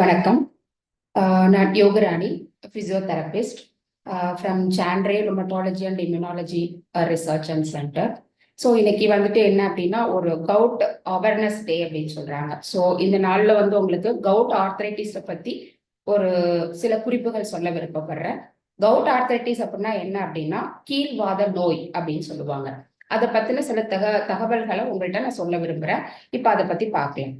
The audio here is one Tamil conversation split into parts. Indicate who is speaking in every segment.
Speaker 1: வணக்கம். நான் Yogarani physiotherapist from Chanre rheumatology and immunology research and centre so இன்னைக்கு வந்துட்டு என்ன அப்படின்னா ஒரு கவுட் அவேர்னஸ் டே அப்படின்னு சொல்றாங்க. ஸோ இந்த நாளில் வந்து உங்களுக்கு கவுட் ஆர்த்ரைட்டிஸை பற்றி ஒரு சில குறிப்புகள் சொல்ல விருப்பப்படுறேன். கவுட் ஆர்த்ரைட்டிஸ் அப்படின்னா என்ன அப்படின்னா கீழ்வாத நோய் அப்படின்னு சொல்லுவாங்க. அதை பற்றின சில தக தகவல்களை உங்கள்கிட்ட நான் சொல்ல விரும்புகிறேன் இப்போ அதை பற்றி பார்க்கலாம்.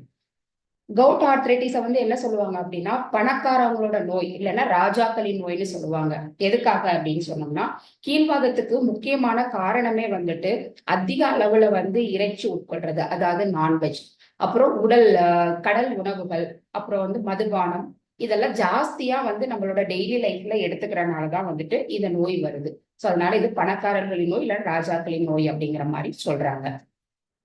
Speaker 1: கவுட் ஆர்த்ரைட்டிஸை வந்து என்ன சொல்லுவாங்க அப்படின்னா பணக்காரவங்களோட நோய் இல்லைன்னா ராஜாக்களின் நோய்னு சொல்லுவாங்க. எதுக்காக அப்படின்னு சொன்னோம்னா கீழ்வாதத்துக்கு முக்கியமான காரணமே வந்துட்டு அதிக அளவுல வந்து இறைச்சி உட்கொள்றது. அதாவது நான்வெஜ் அப்புறம் உடல் கடல் உணவுகள் அப்புறம் வந்து மதுபானம் இதெல்லாம் ஜாஸ்தியா வந்து நம்மளோட டெய்லி லைஃப்ல எடுத்துக்கிறனாலதான் வந்துட்டு இந்த நோய் வருது. ஸோ அதனால இது பணக்காரர்களின் நோய் இல்லைன்னா ராஜாக்களின் நோய் அப்படிங்கிற மாதிரி சொல்றாங்க.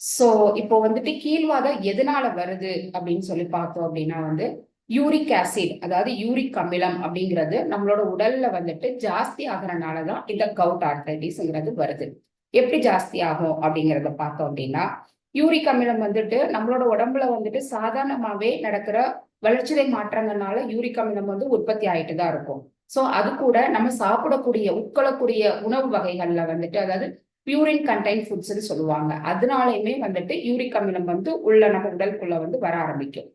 Speaker 1: சோ இப்போ வந்துட்டு கீழ்வாதம் எதனால வருது அப்படின்னு சொல்லி பார்த்தோம் அப்படின்னா வந்து யூரிக் ஆசிட் அதாவது யூரிக் அமிலம் அப்படிங்கிறது நம்மளோட உடல்ல வந்துட்டு ஜாஸ்தி ஆகிறனாலதான் இந்த கவுட் ஆர்த்தடிஸ்ங்கிறது வருது. எப்படி ஜாஸ்தி ஆகும் அப்படிங்கிறத பார்த்தோம் அப்படின்னா யூரிக் அமிலம் வந்துட்டு நம்மளோட உடம்புல வந்துட்டு சாதாரணமாவே நடக்கிற வளர்ச்சிதை மாற்றங்கள்னால யூரிக் அமிலம் வந்து உற்பத்தி ஆயிட்டு தான் இருக்கும். சோ அது கூட நம்ம சாப்பிடக்கூடிய உட்கொள்ளக்கூடிய உணவு வகைகள்ல வந்துட்டு அதாவது பியூரின் கண்டைன் ஃபுட்ஸ்னு சொல்லுவாங்க. அதனாலையுமே வந்துட்டு யூரிக் அமிலம் வந்து உள்ள நம்ம உடலுக்குள்ள வந்து வர ஆரம்பிக்கும்.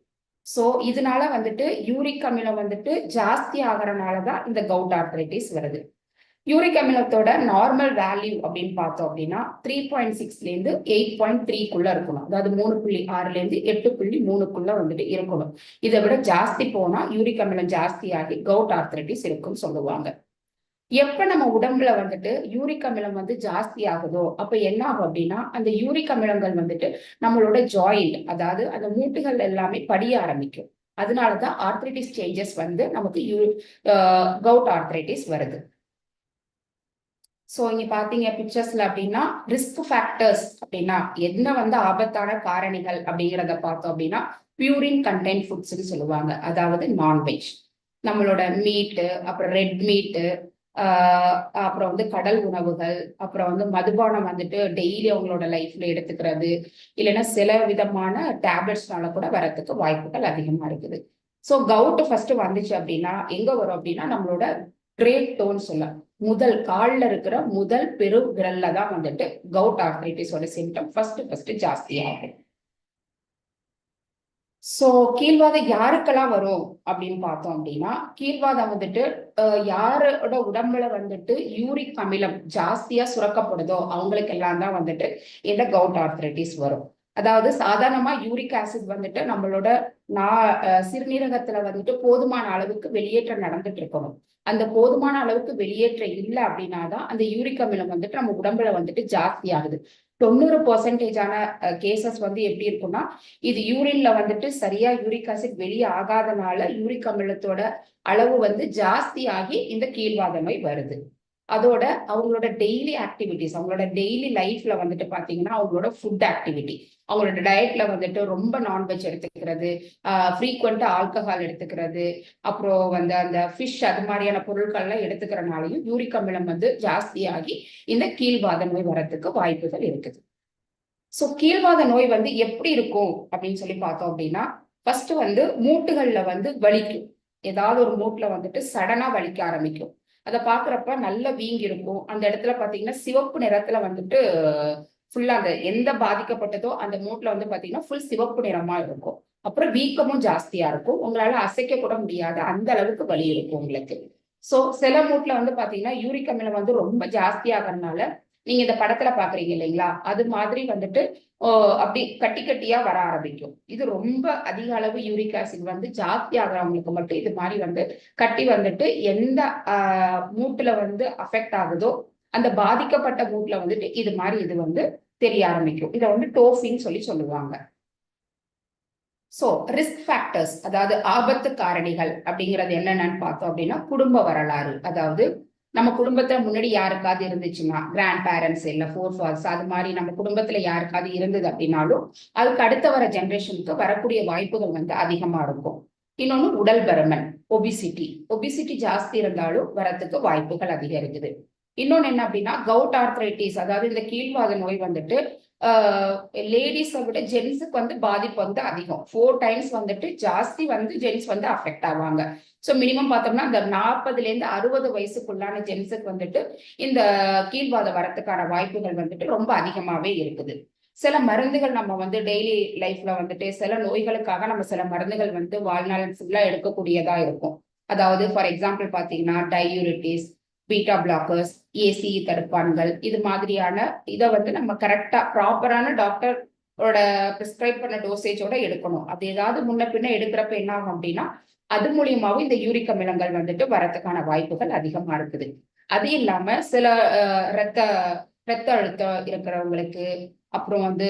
Speaker 1: ஸோ இதனால வந்துட்டு யூரிக் அமிலம் வந்துட்டு ஜாஸ்தி ஆகிறனாலதான் இந்த கவுட் ஆர்த்ரைட்டிஸ் வருது. யூரிக் அமிலத்தோட நார்மல் வேல்யூ அப்படின்னு பார்த்தோம் அப்படின்னா த்ரீ பாயிண்ட் சிக்ஸ்லேருந்து எயிட் பாயிண்ட் த்ரீக்குள்ள இருக்கணும். அதாவது மூணு புள்ளி ஆறுலேருந்து எட்டு புள்ளி மூணுக்குள்ள வந்துட்டு இருக்கணும். இதை விட ஜாஸ்தி போனால் யூரிக் அமிலம் ஜாஸ்தி ஆகி கவுட் ஆர்த்ரைட்டிஸ் இருக்குன்னு சொல்லுவாங்க. எப்ப நம்ம உடம்புல வந்துட்டு யூரிக் அமிலம் வந்து ஜாஸ்தி ஆகுதோ அப்ப என்ன ஆகும் அப்படின்னா அந்த யூரிக் அமிலங்கள் வந்துட்டு நம்மளோட ஜாயிண்ட் அதாவது அந்த மூட்டுகள் எல்லாமே படிய ஆரம்பிக்கும். அதனாலதான் ஆர்த்ரைட்டிஸ் சேஞ்சஸ் வந்து நமக்கு யூ கவுட் ஆர்த்ரைட்டிஸ் வருது. ஸோ இங்க பாத்தீங்க பிக்சர்ஸ்ல அப்படின்னா ரிஸ்க் ஃபேக்டர்ஸ் அப்படின்னா என்ன வந்து ஆபத்தான காரணிகள் அப்படிங்கிறத பார்த்தோம் அப்படின்னா பியூரின் கண்டென்ட் ஃபுட்ஸ்ன்னு சொல்லுவாங்க. அதாவது நான்வெஜ் நம்மளோட மீட்டு அப்புறம் ரெட் மீட்டு அப்புறம் வந்து கடல் உணவுகள் அப்புறம் வந்து மதுபானம் வந்துட்டு டெய்லி அவங்களோட லைஃப்ல எடுத்துக்கிறது இல்லைன்னா சில விதமான டேப்லெட்ஸ்னால கூட வரத்துக்கு வாய்ப்புகள் அதிகமா இருக்குது. ஸோ கவுட் ஃபர்ஸ்ட் வந்துச்சு அப்படின்னா எங்க வரும் அப்படின்னா நம்மளோட கிரேட் டோன் சொல்ல. முதல் காலில் இருக்கிற முதல் பெரு விரல்ல தான் வந்துட்டு கவுட் ஆர்த்ரைட்டிஸோட சிம்டம் ஃபர்ஸ்ட் ஃபர்ஸ்ட் ஜாஸ்தியாகும். சோ கீழ்வாதம் யாருக்கெல்லாம் வரும் அப்படின்னு பார்த்தோம் அப்படின்னா கீழ்வாதம் வந்துட்டு யாரோட உடம்புல வந்துட்டு யூரிக் அமிலம் ஜாஸ்தியா சுரக்கப்படுதோ அவங்களுக்கு எல்லாம் தான் வந்துட்டு இந்த கவுட் ஆர்த்ரைட்டிஸ் வரும். அதாவது சாதாரணமா யூரிக் ஆசிட் வந்துட்டு நம்மளோட நா சிறுநீரகத்துல வந்துட்டு போதுமான அளவுக்கு வெளியேற்றம் நடந்துட்டு இருக்கணும். அந்த போதுமான அளவுக்கு வெளியேற்றம் இல்லை அப்படின்னா தான் அந்த யூரிக் அமிலம் வந்துட்டு நம்ம உடம்புல வந்துட்டு ஜாஸ்தி ஆகுது. தொண்ணூறு பர்சன்டேஜான கேசஸ் வந்து எப்படி இருக்கும்னா இது யூரின்ல வந்துட்டு சரியா யூரிக் ஆசிட் வெளியே ஆகாதனால யூரிக் அமிலத்தோட அளவு வந்து ஜாஸ்தி ஆகி இந்த கீழ்வாத நோய் வருது. அதோட அவங்களோட டெய்லி ஆக்டிவிட்டிஸ் அவங்களோட டெய்லி லைஃப்ல வந்துட்டு பாத்தீங்கன்னா அவங்களோட ஃபுட் ஆக்டிவிட்டி அவங்களோட டயட்ல வந்துட்டு ரொம்ப நான்வெஜ் எடுத்துக்கிறது ஃப்ரீக்வெண்டா ஆல்கஹால் எடுத்துக்கிறது அப்புறம் வந்து அந்த ஃபிஷ் அது மாதிரியான பொருட்கள்லாம் எடுத்துக்கிறனாலையும் யூரிக் அமிலம் வந்து ஜாஸ்தியாகி இந்த கீழ்வாத நோய் வரத்துக்கு வாய்ப்புகள் இருக்குது. ஸோ கீழ்வாத நோய் வந்து எப்படி இருக்கும் அப்படின்னு சொல்லி பார்த்தோம் அப்படின்னா ஃபர்ஸ்ட் வந்து மூட்டுகள்ல வந்து வலிக்கும். ஏதாவது ஒரு மூட்டுல வந்துட்டு சடனா வலிக்க ஆரம்பிக்கும். அதை பாக்குறப்ப நல்ல வீங்கி இருக்கும். அந்த இடத்துல பாத்தீங்கன்னா சிவப்பு நிறத்துல வந்துட்டு ஃபுல்லா அந்த எந்த பாதிக்கப்பட்டதோ அந்த மூட்ல வந்து பாத்தீங்கன்னா ஃபுல் சிவப்பு நிறமா இருக்கும். அப்புறம் வீக்கமும் ஜாஸ்தியா இருக்கும். உங்களால அசைக்க கூட முடியாது. அந்த அளவுக்கு வலி இருக்கும் உங்களுக்கு. சோ சில மூட்ல வந்து பாத்தீங்கன்னா யூரிக் அமிலம் வந்து ரொம்ப ஜாஸ்தியாகிறதுனால நீங்க இந்த படத்துல பாக்குறீங்க இல்லைங்களா? அது மாதிரி வந்துட்டு அப்படி கட்டி கட்டியா வர ஆரம்பிக்கும். இது ரொம்ப அதிக அளவு யூரிக் ஆசிட் வந்து ஜாஸ்தி ஆகிறவங்களுக்கு மட்டும் இது மாதிரி வந்து கட்டி வந்துட்டு எந்த மூட்டுல வந்து அஃபெக்ட் ஆகுதோ அந்த பாதிக்கப்பட்ட மூட்ல வந்துட்டு இது மாதிரி இது வந்து தெரிய ஆரம்பிக்கும். இதை வந்து டோஃபின்னு சொல்லி சொல்லுவாங்க. ஸோ ரிஸ்க் ஃபேக்டர்ஸ் அதாவது ஆபத்து காரணிகள் அப்படிங்கிறது என்னென்னு பார்த்தோம் அப்படின்னா குடும்ப வரலாறு. அதாவது நம்ம குடும்பத்துல முன்னாடி யாருக்காவது இருந்துச்சுன்னா கிராண்ட் பேரண்ட்ஸ் இல்ல ஃபோர் ஃபால்ஸ் அது மாதிரி நம்ம குடும்பத்துல யாருக்காவது இருந்தது அப்படின்னாலும் அதுக்கு அடுத்த வர ஜென்ரேஷனுக்கு வரக்கூடிய வாய்ப்புகள் வந்து அதிகமா இருக்கும். இன்னொன்னு உடல் பருமன் ஒபிசிட்டி ஒபிசிட்டி ஜாஸ்தி இருந்தாலும் வரத்துக்கு வாய்ப்புகள் அதிகம் இருக்குது இன்னொன்னு என்ன அப்படின்னா கவுட் ஆர்த்ரைட்டிஸ் அதாவது இந்த கீழ்வாத நோய் வந்துட்டு லேடிஸை விட ஜென்ஸுக்கு வந்து பாதிப்பு வந்து அதிகம். ஃபோர் டைம்ஸ் வந்துட்டு ஜாஸ்தி வந்து ஜென்ஸ் வந்து அஃபெக்ட் ஆவாங்க. ஸோ மினிமம் பார்த்தோம்னா அந்த நாற்பதுலேருந்து அறுபது வயசுக்குள்ளான ஜென்ஸுக்கு வந்துட்டு இந்த கீழ்வாதம் வரத்துக்கான வாய்ப்புகள் வந்துட்டு ரொம்ப அதிகமாகவே இருக்குது. சில மருந்துகள் நம்ம வந்து டெய்லி லைஃப்ல வந்துட்டு சில நோய்களுக்காக நம்ம சில மருந்துகள் வந்து வாழ்நாள் ஃபுல்லாக எடுக்கக்கூடியதா இருக்கும். அதாவது ஃபார் எக்ஸாம்பிள் பார்த்தீங்கன்னா டயூரிட்டிஸ் பீட்டா பிளாக்கர்ஸ் ஏசி தடுப்பான்கள் இது மாதிரியான இதை வந்து நம்ம கரெக்டா ப்ராப்பரான டாக்டரோட ப்ரிஸ்கிரைப் பண்ண டோசேஜோட எடுக்கணும். அது ஏதாவது முன்ன பின்ன எடுக்கிறப்ப என்ன ஆகும் அப்படின்னா அது மூலியமாவும் இந்த யூரிக் அமிலங்கள் வந்துட்டு வரத்துக்கான வாய்ப்புகள் அதிகமா இருக்குது. அது இல்லாம சில ரத்த ரத்த அழுத்தம் இருக்கிறவங்களுக்கு அப்புறம் வந்து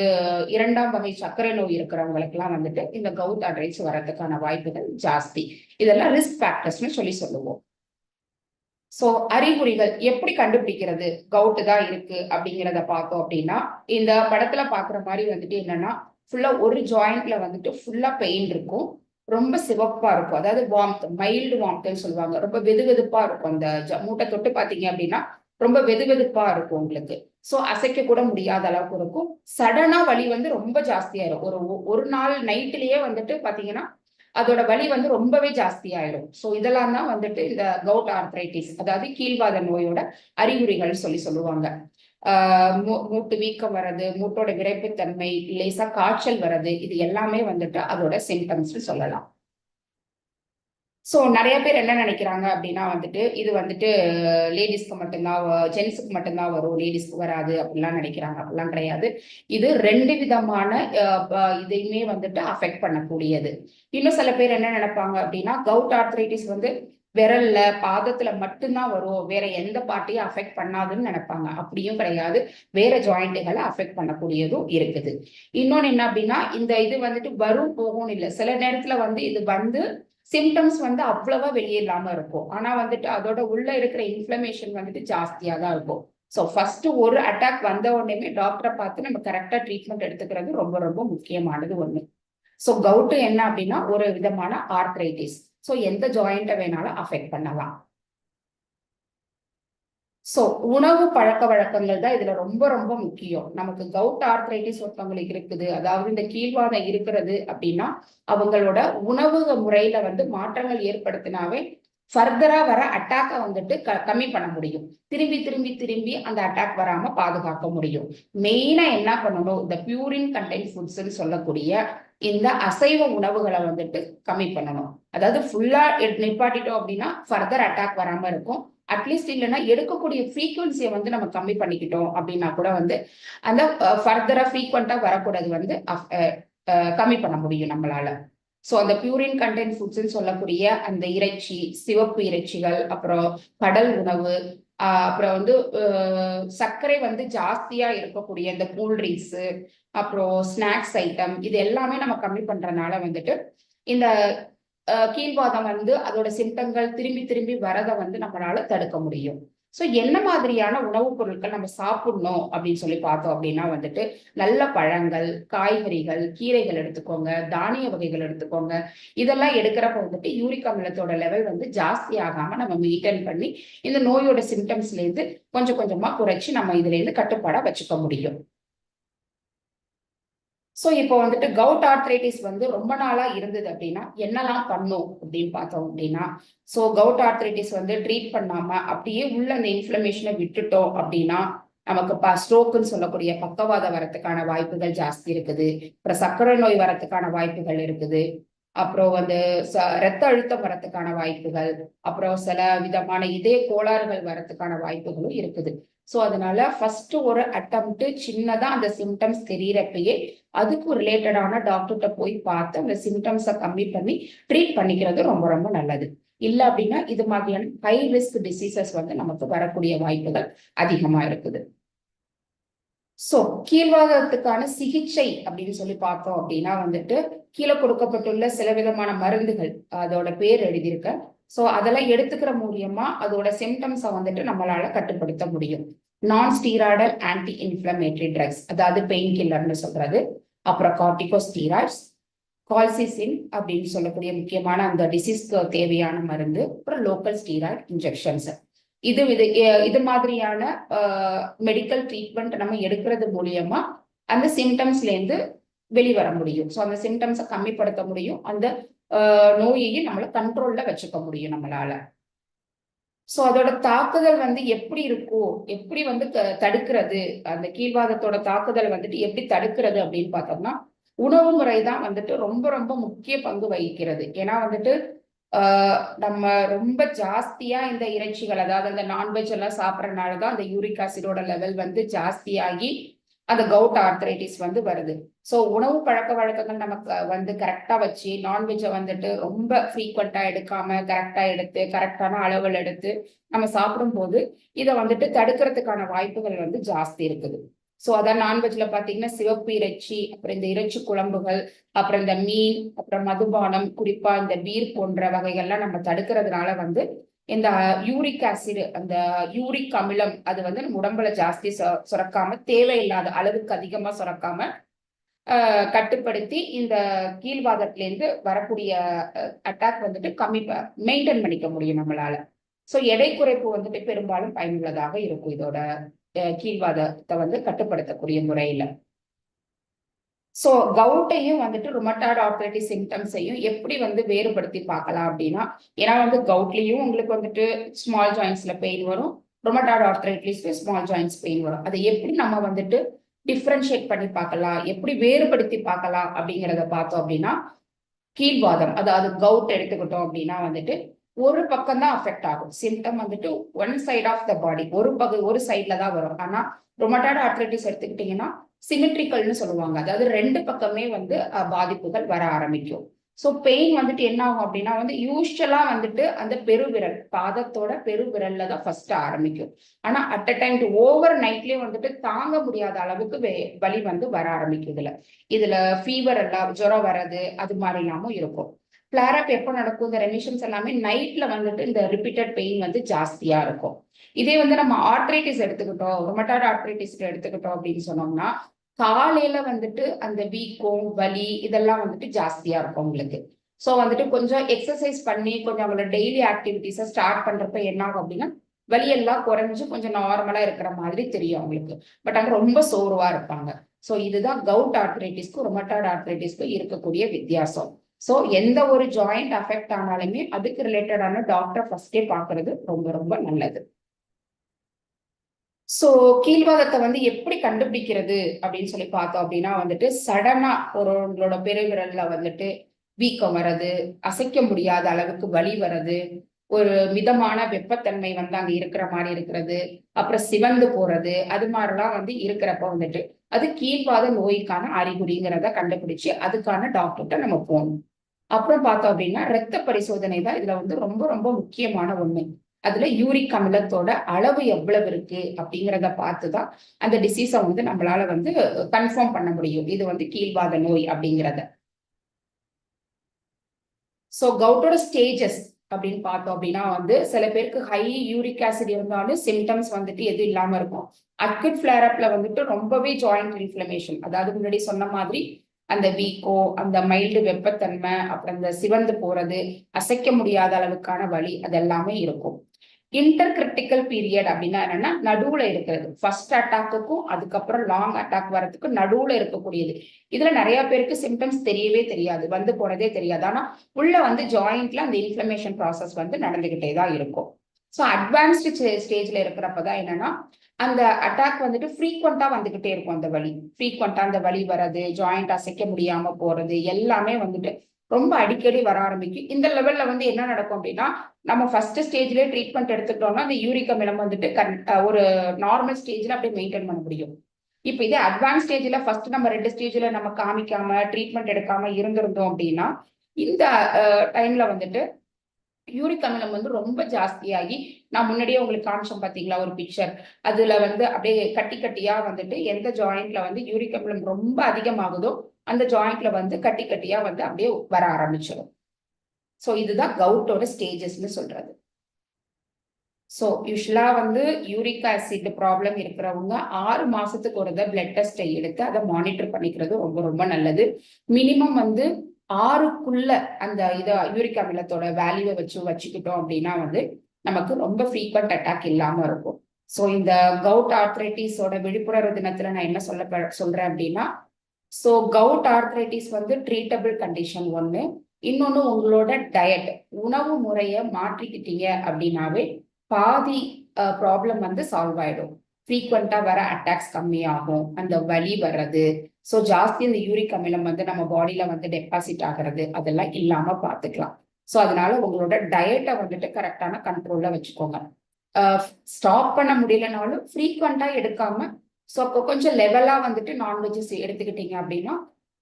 Speaker 1: இரண்டாம் வகை சர்க்கரை நோய் இருக்கிறவங்களுக்கு எல்லாம் வந்துட்டு இந்த கவுத் அட்ரைஸ் வரதுக்கான வாய்ப்புகள் ஜாஸ்தி. இதெல்லாம் ரிஸ்க் ஃபேக்டர்ஸ்னு சொல்லி சொல்லுவோம். சோ அறிகுறிகள் எப்படி கண்டுபிடிக்கிறது? கவுட்டு தான் இருக்கு அப்படிங்கிறத பார்த்தோம் அப்படின்னா இந்த படத்துல பாக்குற மாதிரி வந்துட்டு என்னன்னா ஃபுல்லா ஒரு ஜாயிண்ட்ல வந்துட்டு ஃபுல்லா பெயின் இருக்கும். ரொம்ப சிவப்பா இருக்கும். அதாவது வாம்த் மைல்டு வாம்த்னு சொல்லுவாங்க. ரொம்ப வெது வெதுப்பா இருக்கும் அந்த மூட்டை தொட்டு பாத்தீங்க அப்படின்னா ரொம்ப வெது வெதுப்பா இருக்கும் உங்களுக்கு. சோ அசைக்க கூட முடியாத அளவுக்கு இருக்கும். சடனா வலி வந்து ரொம்ப ஜாஸ்தியாயிரும். ஒரு ஒரு நாள் நைட்லயே வந்துட்டு பாத்தீங்கன்னா அதோட வலி வந்து ரொம்பவே ஜாஸ்தி ஆயிடும் ஸோ இதெல்லாம் தான் வந்துட்டு இந்த கவுட் ஆர்த்ரைட்டிஸ் அதாவது கீழ்வாத நோயோட அறிகுறிகள் சொல்லி சொல்லுவாங்க. மூட்டு வீக்கம் வர்றது மூட்டோட விரைப்புத்தன்மை லேசா காய்ச்சல் வர்றது இது எல்லாமே வந்துட்டு அதோட சிம்டம்ஸ் சொல்லலாம். ஸோ நிறைய பேர் என்ன நினைக்கிறாங்க அப்படின்னா வந்துட்டு இது வந்துட்டு லேடிஸ்க்கு மட்டும்தான் ஜென்ஸுக்கு மட்டும்தான் வரும் லேடிஸ்க்கு வராது அப்படிலாம் நினைக்கிறாங்க. அப்படிலாம் கிடையாது. இது ரெண்டு விதமான இதையுமே வந்துட்டு அஃபெக்ட் பண்ணக்கூடியது. இன்னும் சில பேர் என்ன நினைப்பாங்க அப்படின்னா கவுட் ஆர்த்ரைட்டிஸ் வந்து விரல்ல பாதத்துல மட்டும்தான் வரும். வேற எந்த பார்ட்டியும் அஃபெக்ட் பண்ணாதுன்னு நினைப்பாங்க. அப்படியும் கிடையாது. வேற ஜாயிண்ட்டுகளை அஃபெக்ட் பண்ணக்கூடியதும் இருக்குது. இன்னொன்னு என்ன அப்படின்னா இந்த இது வந்துட்டு வரும் போகும்னு இல்லை. சில நேரத்துல வந்து இது வந்து சிம்டம்ஸ் வந்து அவ்வளவா வெளியில்லாம இருக்கும். ஆனா வந்துட்டு அதோட உள்ள இருக்கிற இன்ஃபிளமேஷன் வந்துட்டு ஜாஸ்தியா தான் இருக்கும். ஸோ ஃபர்ஸ்ட் ஒரு அட்டாக் வந்த உடனே டாக்டரை பார்த்து நம்ம கரெக்டா ட்ரீட்மெண்ட் எடுத்துக்கிறது ரொம்ப ரொம்ப முக்கியமானது ஒண்ணு. ஸோ கவுட்டு என்ன அப்படின்னா ஒரு விதமான ஆர்த்ரைட்டிஸ் ஸோ எந்த ஜாயிண்ட்டை வேணாலும் அஃபெக்ட் பண்ணலாம். ஸோ உணவு பழக்க வழக்கங்கள் தான் இதுல ரொம்ப ரொம்ப முக்கியம். நமக்கு கவுட் ஆர்த்ரைட்டிஸ் ஒருத்தவங்களுக்கு இருக்குது. அதாவது இந்த கீழ்வாதம் இருக்கிறது அப்படின்னா அவங்களோட உணவு முறையில வந்து மாற்றங்கள் ஏற்படுத்தினாவே ஃபர்தரா வர அட்டாக்கை வந்துட்டு க கம்மி பண்ண முடியும். திரும்பி திரும்பி திரும்பி அந்த அட்டாக் வராம பாதுகாக்க முடியும். மெயினா என்ன பண்ணணும்? இந்த பியூரின் கண்டென்ட் ஃபுட்ஸ்ன்னு சொல்லக்கூடிய இந்த அசைவ உணவுகளை வந்துட்டு கம்மி பண்ணணும். அதாவது ஃபுல்லா நிப்பாட்டிட்டோம் அப்படின்னா ஃபர்தர் அட்டாக் வராம இருக்கும். அட்லீஸ்ட் இல்லைன்னா எடுக்கக்கூடிய ஃப்ரீக்குவன்சியை வந்து நம்ம கம்மி பண்ணிக்கிட்டோம் அப்படின்னா கூட வந்து அந்த ஃபர்தரா ஃப்ரீக்வெண்டா வரக்கூடாது வந்து கம்மி பண்ண முடியும் நம்மளால. ஸோ அந்த பியூரின் கண்டென்ட் ஃபுட்ஸ்ன்னு சொல்லக்கூடிய அந்த இறைச்சி சிவப்பு இறைச்சிகள் அப்புறம் கடல் உணவு அப்புறம் வந்து சர்க்கரை வந்து ஜாஸ்தியா இருக்கக்கூடிய இந்த கூல்ட்ரிங்க்ஸ் அப்புறம் ஸ்நாக்ஸ் ஐட்டம் இது எல்லாமே நம்ம கம்மி பண்றதுனால வந்துட்டு இந்த கீழ்வாதம் வந்து அதோட சிம்டங்கள் திரும்பி திரும்பி வரதை வந்து நம்மளால தடுக்க முடியும். ஸோ என்ன மாதிரியான உணவுப் பொருட்கள் நம்ம சாப்பிடணும் அப்படின்னு சொல்லி பார்த்தோம் அப்படின்னா வந்துட்டு நல்ல பழங்கள் காய்கறிகள் கீரைகள் எடுத்துக்கோங்க தானிய வகைகள் எடுத்துக்கோங்க. இதெல்லாம் எடுக்கிறப்ப வந்துட்டு யூரிக் அமிலத்தோட லெவல் வந்து ஜாஸ்தி ஆகாம நம்ம மெயின்டைன் பண்ணி இந்த நோயோட சிம்டம்ஸ்லேருந்து கொஞ்சம் கொஞ்சமா குறைச்சி நம்ம இதுலேருந்து கட்டுப்பாடாக கட்டுப்பாடா வச்சுக்க முடியும். ஸோ இப்போ வந்துட்டு கவுட் ஆர்த்ரைட்டிஸ் வந்து ரொம்ப நாளா இருந்தது அப்படின்னா என்னெல்லாம் பண்ணும் அப்படின்னு பார்த்தோம் அப்படின்னா ஸோ கவுட் ஆர்த்ரைட்டிஸ் வந்து ட்ரீட் பண்ணாம அப்படியே உள்ள அந்த இன்ஃப்ளமேஷனை விட்டுட்டோம் அப்படின்னா நமக்கு ப ஸ்ட்ரோக்குன்னு சொல்லக்கூடிய பக்கவாதம் வரத்துக்கான வாய்ப்புகள் ஜாஸ்தி இருக்குது. அப்புறம் சர்க்கரை நோய் வரத்துக்கான வாய்ப்புகள் இருக்குது. அப்புறம் வந்து ச ரத்த அழுத்தம் வரத்துக்கான வாய்ப்புகள். அப்புறம் சில விதமான இதே கோளாறுகள் வரத்துக்கான வாய்ப்புகளும் இருக்குது. ஸோ அதனால ஃபர்ஸ்ட் ஒரு அட்டம்ப்ட் சின்னதா அந்த சிம்டம்ஸ் தெரியறப்பயே அதுக்கு ரிலேட்டடான டாக்டர்கிட்ட போய் பார்த்து அந்த சிம்டம்ஸை கம்மி பண்ணி ட்ரீட் பண்ணிக்கிறது ரொம்ப ரொம்ப நல்லது. இல்ல அப்படின்னா இது மாதிரியான ஹை ரிஸ்க் டிசீசஸ் வந்து நமக்கு வரக்கூடிய வாய்ப்புகள் அதிகமா இருக்குது. சோ கீழ்வாதத்துக்கான சிகிச்சை அப்படின்னு சொல்லி பார்த்தோம் அப்படின்னா வந்துட்டு கீழே கொடுக்கப்பட்டுள்ள சில விதமான மருந்துகள் அதோட பேர் எழுதியிருக்க ஸோ அதெல்லாம் எடுத்துக்கிற மூலியமா அதோட சிம்டம்ஸை வந்துட்டு நம்மளால கட்டுப்படுத்த முடியும். Non steroidal anti inflammatory drugs அதாவது பெயின் கில்லர்னு சொல்றது. அப்புறம் கார்டிகோ ஸ்டீராய்ட்ஸ் கால்சிசின் அப்படின்னு சொல்லக்கூடிய முக்கியமான அந்த டிசீஸ்க்கு தேவையான மருந்து. அப்புறம் லோக்கல் ஸ்டீராய்ட் இன்ஜெக்ஷன்ஸ் இது இது இது மாதிரியான மெடிக்கல் ட்ரீட்மெண்ட் நம்ம எடுக்கிறது மூலியமா அந்த சிம்டம்ஸ்ல இருந்து வெளிவர முடியும். ஸோ அந்த சிம்டம்ஸை கம்மிப்படுத்த முடியும். அந்த நோயையும் நம்மள கண்ட்ரோல்ல வச்சுக்க முடியும் நம்மளால. ஸோ அதோட தாக்குதல் வந்து எப்படி இருக்கும் எப்படி வந்து தடுக்கிறது அந்த கீழ்வாதத்தோட தாக்குதல் வந்துட்டு எப்படி தடுக்கிறது அப்படின்னு பார்த்தோம்னா உணவு முறை தான் வந்துட்டு ரொம்ப ரொம்ப முக்கிய பங்கு வகிக்கிறது. ஏன்னா வந்துட்டு நம்ம ரொம்ப ஜாஸ்தியா இந்த இறைச்சிகள் அதாவது அந்த நான்வெஜ் எல்லாம் சாப்பிட்றதுனால தான் அந்த யூரிக் ஆசிடோட லெவல் வந்து ஜாஸ்தியாகி அந்த கவுட் ஆர்த்ரைட்டிஸ் வந்து வருது. ஸோ உணவு பழக்க வழக்கங்கள் நமக்கு வந்து கரெக்டாக வச்சு நான்வெஜ்ஜை வந்துட்டு ரொம்ப ஃப்ரீக்வெண்ட்டாக எடுக்காம கரெக்டாக எடுத்து கரெக்டான அளவில் எடுத்து நம்ம சாப்பிடும்போது இதை வந்துட்டு தடுக்கிறதுக்கான வாய்ப்புகள் வந்து ஜாஸ்தி இருக்குது. ஸோ அதான் நான்வெஜ்ல பார்த்தீங்கன்னா சிவப்பு இறைச்சி அப்புறம் இந்த இறைச்சி குழம்புகள் அப்புறம் இந்த மீன் அப்புறம் மதுபானம் குறிப்பா இந்த பீர் போன்ற வகைகள்லாம் நம்ம தடுக்கிறதுனால வந்து இந்த யூரிக் ஆசிட் அந்த யூரிக் அமிலம் அது வந்து நம்ம உடம்புல ஜாஸ்தி சுரக்காம தேவையில்லாத அளவுக்கு அதிகமா சுரக்காம கட்டுப்படுத்தி இந்த கீழ்வாதத்திலேருந்து வரக்கூடிய அட்டாக் வந்துட்டு கம்மி மெயின்டைன் பண்ணிக்க முடியும் நம்மளால. ஸோ எடை குறைப்பு வந்துட்டு பெரும்பாலும் பயனுள்ளதாக இருக்கும் இதோட கீழ்வாதத்தை வந்து கட்டுப்படுத்தக்கூடிய முறையில. ஸோ கவுட்டையும் வந்துட்டு ருமட்டாய்டு ஆர்த்தரைட்டிஸ் சிம்டம்ஸையும் எப்படி வந்து வேறுபடுத்தி பார்க்கலாம் அப்படின்னா ஏன்னா வந்து கவுட்லேயும் உங்களுக்கு வந்துட்டு ஸ்மால் ஜாயின்ஸில் பெயின் வரும். ரொமட்டாட் ஆர்த்ரைட்டிஸ்ல ஸ்மால் ஜாயின்ஸ் பெயின் வரும். அதை எப்படி நம்ம வந்துட்டு டிஃப்ரென்ஷியேட் பண்ணி பார்க்கலாம்? எப்படி வேறுபடுத்தி பார்க்கலாம் அப்படிங்கிறத பார்த்தோம் அப்படின்னா கீழ்வாதம் அதாவது கவுட் எடுத்துக்கிட்டோம் அப்படின்னா வந்துட்டு ஒரு பக்கம் தான் அஃபெக்ட் ஆகும். சிம்டம் வந்துட்டு one side of the body ஒரு பகு ஒரு சைட்ல தான் வரும். ஆனா ரொமட்டாய்டு ஆர்த்தரைட்டிஸ் எடுத்துக்கிட்டீங்கன்னா சிமெட்ரிக்கல்னு சொல்லுவாங்க. அதாவது ரெண்டு பக்கமே வந்து பாதிப்புகள் வர ஆரம்பிக்கும். ஸோ பெயின் வந்துட்டு என்ன ஆகும் அப்படின்னா வந்து யூஸ்வலா வந்துட்டு அந்த பெருவிரல் பாதத்தோட பெருவிரல்ல தான் ஃபர்ஸ்ட் ஆரம்பிக்கும். ஆனா அட் அ டைம் ஓவர் நைட்லயே வந்துட்டு தாங்க முடியாத அளவுக்கு வலி வந்து வர ஆரம்பிக்கும் இதுல. இதுல ஃபீவர் எல்லாம் ஜுரம் வர்றது அது மாதிரி இல்லாமல் இருக்கும். ஃபிளாரப் எப்போ நடக்கும்? இந்த ரெமிஷன்ஸ் எல்லாமே நைட்ல வந்துட்டு இந்த ரிப்பீட்டட் பெயின் வந்து ஜாஸ்தியா இருக்கும். இதே வந்து நம்ம ஆர்ட்ரைட்டிஸ் எடுத்துக்கிட்டோம். ரொமட்டாய்டு ஆர்ட்ரைட்டிஸ் எடுத்துக்கிட்டோம் அப்படின்னு சொன்னோம்னா காலையில வந்துட்டு அந்த வீக்கம் வலி இதெல்லாம் வந்துட்டு ஜாஸ்தியா இருக்கும் உங்களுக்கு. ஸோ வந்துட்டு கொஞ்சம் எக்ஸசைஸ் பண்ணி கொஞ்சம் அவங்களோட டெய்லி ஆக்டிவிட்டிஸை ஸ்டார்ட் பண்றப்ப என்ன ஆகும் அப்படின்னா வலியெல்லாம் குறைஞ்சு கொஞ்சம் நார்மலா இருக்கிற மாதிரி தெரியும் அவங்களுக்கு. பட் அங்க ரொம்ப சோர்வா இருப்பாங்க. ஸோ இதுதான் கவுட் ஆர்த்ரைட்டிஸ்க்கும் ரொமட்டாய்டு ஆர்த்ரைட்டிஸ்க்கும் இருக்கக்கூடிய வித்தியாசம். ஸோ எந்த ஒரு ஜாயிண்ட் அஃபெக்ட் ஆனாலுமே அதுக்கு ரிலேட்டடான டாக்டரை ஃபர்ஸ்டே பார்க்கறது ரொம்ப ரொம்ப நல்லது. சோ கீழ்வாதத்தை வந்து எப்படி கண்டுபிடிக்கிறது அப்படின்னு சொல்லி பார்த்தோம் அப்படின்னா வந்துட்டு சடனா ஒருவங்களோட பெருவிரல்ல வந்துட்டு வீக்கம் வர்றது அசைக்க முடியாத அளவுக்கு வலி வர்றது ஒரு மிதமான வெப்பத்தன்மை வந்து அங்க இருக்கிற மாதிரி இருக்கிறது அப்புறம் சிவந்து போறது அது மாதிரிலாம் வந்து இருக்கிறப்ப வந்துட்டு அது கீழ்வாத நோய்க்கான அறிகுறிங்கிறத கண்டுபிடிச்சு அதுக்கான டாக்டர்கிட்ட நம்ம போகணும். அப்புறம் பார்த்தோம் அப்படின்னா ரத்த பரிசோதனை தான் இதுல வந்து ரொம்ப ரொம்ப முக்கியமான ஒண்ணு. அதுல யூரிக் அமிலத்தோட அளவு எவ்வளவு இருக்கு அப்படிங்கிறத பார்த்துதான் அந்த டிசீஸை வந்து நம்மளால வந்து கன்ஃபார்ம் பண்ண முடியும். இது வந்து கீழ்வாத நோய் அப்படிங்கிறத. ஸோ கவுட்டோட ஸ்டேஜஸ் அப்படின்னு பார்த்தோம் அப்படின்னா வந்து சில பேருக்கு ஹை யூரிக் ஆசிட் இருந்தாலும் சிம்டம்ஸ் வந்துட்டு எதுவும் இல்லாம இருக்கும். அக்யூட் ஃபிளேரப்ல வந்துட்டு ரொம்பவே ஜாயிண்ட் இன்ஃபிளமேஷன் அதாவது முன்னாடி சொன்ன மாதிரி அந்த வீக்கோ அந்த மைல்டு வெப்பத்தன்மை அப்புறம் அந்த சிவந்து போறது அசைக்க முடியாத அளவுக்கான வலி அதெல்லாமே இருக்கும். இன்டர் கிரிட்டிக்கல் பீரியட் அப்படின்னா என்னன்னா நடுவுல இருக்கிறது. ஃபர்ஸ்ட் அட்டாக்குக்கும் அதுக்கப்புறம் லாங் அட்டாக் வரதுக்கு நடுவுல இருக்கக்கூடியது. இதுல நிறைய பேருக்கு சிம்டம்ஸ் தெரியவே தெரியாது. வந்து போனதே தெரியாது. ஆனா உள்ள வந்து ஜாயிண்ட்ல அந்த இன்ஃபிளமேஷன் ப்ராசஸ் வந்து நடந்துகிட்டே தான் இருக்கும். ஸோ அட்வான்ஸ்டு ஸ்டேஜ்ல இருக்கிறப்பதான் என்னன்னா அந்த அட்டாக் வந்துட்டு ஃப்ரீக்வெண்டா வந்துகிட்டே இருக்கும் அந்த வலி. ஃப்ரீக்வெண்டா அந்த வலி வர்றது ஜாயிண்ட் அசைக்க முடியாம போறது எல்லாமே வந்துட்டு ரொம்ப அடிக்கடி வர ஆரம்பிக்கும். இந்த லெவல்ல வந்து என்ன நடக்கும் அப்படின்னா நம்ம ஃபர்ஸ்ட் ஸ்டேஜ்லேயே ட்ரீட்மெண்ட் எடுத்துக்கிட்டோம்னா அந்த யூரிக் அமிலம் வந்துட்டு கன் ஒரு நார்மல் ஸ்டேஜ்ல அப்படியே மெயின்டைன் பண்ண முடியும். இப்போ இதே அட்வான்ஸ் ஸ்டேஜ்ல ஃபர்ஸ்ட் நம்ம ரெண்டு ஸ்டேஜ்ல நம்ம காமிக்காம ட்ரீட்மெண்ட் எடுக்காம இருந்திருந்தோம் அப்படின்னா இந்த டைம்ல வந்துட்டு யூரிக் அமிலம் வந்து ரொம்ப ஜாஸ்தியாகி நான் முன்னாடியே உங்களுக்கு காமிச்சோம் பார்த்தீங்களா ஒரு பிக்சர் அதுல வந்து அப்படியே கட்டி கட்டியா வந்துட்டு எந்த ஜாயிண்ட்ல வந்து யூரிக் அமிலம் ரொம்ப அதிகமாகுதோ அந்த ஜாயிண்ட்ல வந்து கட்டி கட்டியா வந்து அப்படியே வர ஆரம்பிச்சிடும். ஸோ இதுதான் கவுட்டோட ஸ்டேஜஸ்னு சொல்றது. ஸோ யூஸ்வலா வந்து யூரிக் ஆசிட் ப்ராப்ளம் இருக்கிறவங்க ஆறு மாசத்துக்கு ஒரு தான் பிளட் டெஸ்ட்டை எடுத்து அதை மானிட்டர் பண்ணிக்கிறது ரொம்ப ரொம்ப நல்லது. மினிமம் வந்து ஆறுக்குள்ள அந்த இதை யூரிக் அமிலத்தோட வேல்யூவை வச்சு வச்சுக்கிட்டோம் அப்படின்னா வந்து நமக்கு ரொம்ப ஃப்ரீக்வெண்ட் அட்டாக் இல்லாம இருக்கும். ஸோ இந்த கவுட் ஆர்த்ரைட்டிஸோட விழிப்புணர்வு தினத்துல நான் என்ன சொல்ல சொல்றேன் அப்படின்னா ஸோ கவுட் ஆர்த்ரைட்டிஸ் வந்து ட்ரீட்டபிள் கண்டிஷன் ஒன்று இன்னொன்று உங்களோட டயட் உணவு முறையை மாற்றிக்கிட்டீங்க அப்படின்னாவே பாதி ப்ராப்ளம் வந்து சால்வ் ஆயிடும். ஃப்ரீக்வெண்ட்டாக வர அட்டாக்ஸ் கம்மியாகும். அந்த வலி வர்றது ஸோ ஜாஸ்தி இந்த யூரிக் அமிலம் வந்து நம்ம பாடியில வந்து டெபாசிட் ஆகிறது அதெல்லாம் இல்லாம பார்த்துக்கலாம் ஸோ அதனால உங்களோட டயட்டை வந்துட்டு கரெக்டான கண்ட்ரோல்ல வச்சுக்கோங்க. ஸ்டாப் பண்ண முடியலனாலும் ஃப்ரீக்வெண்டா எடுக்காம ஸோ கொஞ்சம் லெவலா வந்துட்டு நான்வெஜ்ஜஸ் எடுத்துக்கிட்டீங்க அப்படின்னா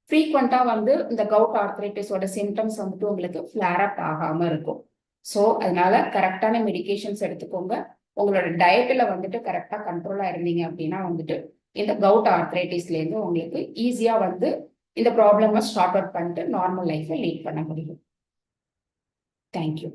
Speaker 1: ஃப்ரீக்வெண்டா வந்து இந்த கவுட் ஆர்த்ரைட்டிஸோட சிம்டம்ஸ் வந்துட்டு உங்களுக்கு ஃபிளேர் அப் ஆகாம இருக்கும். ஸோ அதனால கரெக்டான மெடிகேஷன்ஸ் எடுத்துக்கோங்க. உங்களோட டயட்டில் வந்துட்டு கரெக்டாக கண்ட்ரோலாக இருந்தீங்க அப்படின்னா வந்துட்டு இந்த கவுட் ஆர்த்ரைட்டிஸ்லேருந்து உங்களுக்கு ஈஸியாக வந்து இந்த ப்ராப்ளமை ஸ்டார்ட் அவுட் பண்ணிட்டு நார்மல் லைஃப்பை லீட் பண்ண முடியும். Thank you